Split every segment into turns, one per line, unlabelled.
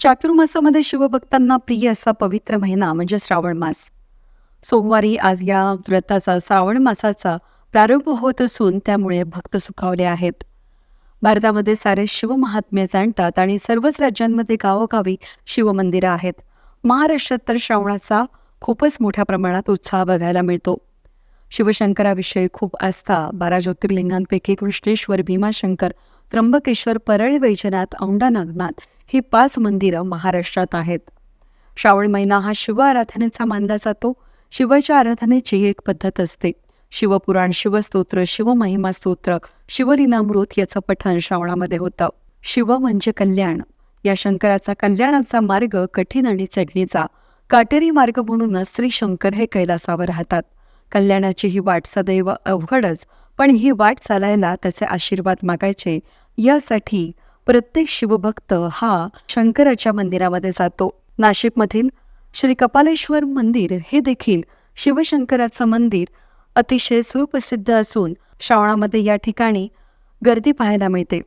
चातुर्मासामध्ये शिवभक्तांना प्रिय असा पवित्र महिना म्हणजे श्रावण मास. सोमवारी आज या व्रताचा श्रावण मासाचा प्रारंभ होत असून त्यामुळे भक्त सुखावले आहेत. भारतामध्ये सारे शिवमहात्म्य जाणतात आणि सर्वच राज्यांमध्ये गावोगावी शिवमंदिरं आहेत. महाराष्ट्रात तर श्रावणाचा खूपच मोठ्या प्रमाणात उत्साह बघायला मिळतो. शिवशंकराविषयी खूप आस्था बारा ज्योतिर्लिंगांपैकी कृष्णेश्वर भीमाशंकर त्र्यंबकेश्वर परळी वैजनाथ औंढा नागनाथ ही पाच मंदिरं महाराष्ट्रात आहेत. श्रावण महिना हा शिव आराधनेचा मानला जातो. शिवाच्या आराधनेची एक पद्धत असते. शिवपुराण शिवस्तोत्र शिवमहिमा स्तोत्र शिवलीलामृत याचं पठण श्रावणामध्ये होतं. शिव म्हणजे कल्याण. या शंकराचा कल्याणाचा मार्ग कठीण आणि चढणीचा. काटेरी मार्ग म्हणूनच श्री शंकर हे कैलासावर राहतात. कल्याणाची ही वाट सदैव अवघडच पण ही वाट चालायला त्याचे आशीर्वाद मागायचे. यासाठी प्रत्येक शिवभक्त हा शंकराच्या मंदिरामध्ये जातो. नाशिकमधील श्री कपालेश्वर मंदिर हे देखील शिवशंकराचं मंदिर अतिशय सुप्रसिद्ध असून श्रावणामध्ये या ठिकाणी गर्दी पाहायला मिळते.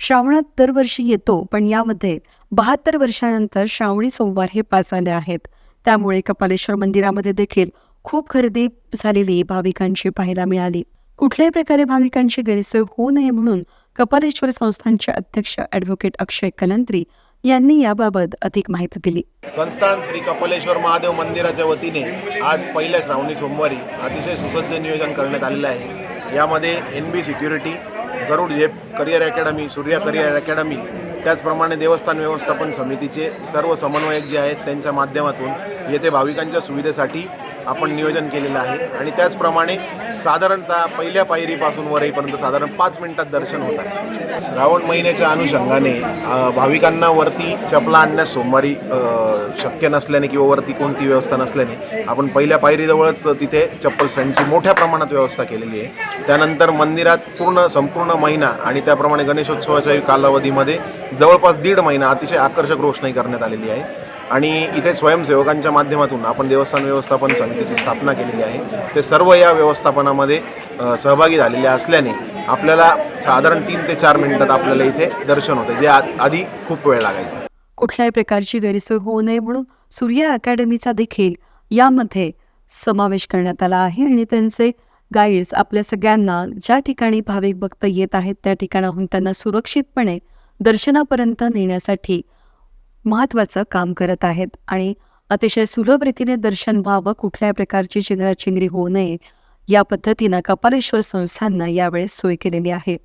श्रावणात दरवर्षी येतो पण यामध्ये बहात्तर वर्षानंतर श्रावणी सोमवार हे पाच आले आहेत. त्यामुळे कपालेश्वर मंदिरामध्ये देखील खूप खरेदी झालेली भाविकांची पाहायला मिळाली. कुठल्याही प्रकारे भाविकांची गैरसोय होऊ नये म्हणून कपालेश्वर संस्थानचे अध्यक्ष ॲडव्होकेट अक्षय कलंत्री यांनी याबाबत अधिक माहिती दिली.
संस्थान श्री कपालेश्वर महादेव मंदिराच्या वतीने आज पहिल्या श्रावणी सोमवारी अतिशय सुसज्ज नियोजन करण्यात आलेलं आहे. यामध्ये N B security Garud Zep career academy Surya career academy त्याचप्रमाणे देवस्थान व्यवस्थापन समितीचे सर्व समन्वयक जे आहेत त्यांच्या माध्यमातून येथे भाविकांच्या सुविधेसाठी आपण नियोजन केलेलं आहे. आणि त्याचप्रमाणे साधारणतः पहिल्या पायरीपासून वरईपर्यंत साधारण पाच मिनिटात दर्शन होत आहे. श्रावण महिन्याच्या अनुषंगाने भाविकांना वरती चपला आणण्यास सोमवारी शक्य नसल्याने किंवा वरती कोणती व्यवस्था नसल्याने आपण पहिल्या पायरीजवळच तिथे चप्पल स्टँडची मोठ्या प्रमाणात व्यवस्था केलेली आहे. त्यानंतर मंदिरात पूर्ण संपूर्ण महिना आणि त्याप्रमाणे गणेशोत्सवाच्या कालावधीमध्ये जवळपास दीड महिना अतिशय आकर्षक रोषणाई करण्यात आलेली आहे. आणि इथे स्वयंसेवकांच्या माध्यमातून आपण देवस्थान व्यवस्थापन समितीची स्थापना केलेली आहे. ते सर्व या व्यवस्थापनामध्ये सहभागी झालेले असल्याने आपल्याला साधारण तीन ते चार मिनिटात आपल्याला इथे दर्शन होतं जे आधी खूप वेळ लागायचा.
कुठल्याही प्रकारची गैरसोय होऊ नये म्हणून सूर्य अकॅडमीचा देखील यामध्ये समावेश करण्यात आला आहे आणि त्यांचे गाईड्स आपल्या सगळ्यांना ज्या ठिकाणी भाविक भक्त येत आहेत त्या ठिकाणाहून त्यांना सुरक्षितपणे दर्शनापर्यंत नेण्यासाठी महत्त्वाचं काम करत आहेत. आणि अतिशय सुलभ रीतीने दर्शन व्हावं कुठल्याही प्रकारची चिंगराचिंगरी होऊ नये या पद्धतीनं कपालेश्वर संस्थांना यावेळेस सोय केलेली आहे.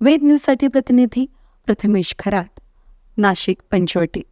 वेद न्यूजसाठी प्रतिनिधी प्रथमेश खरात नाशिक पंचवटी.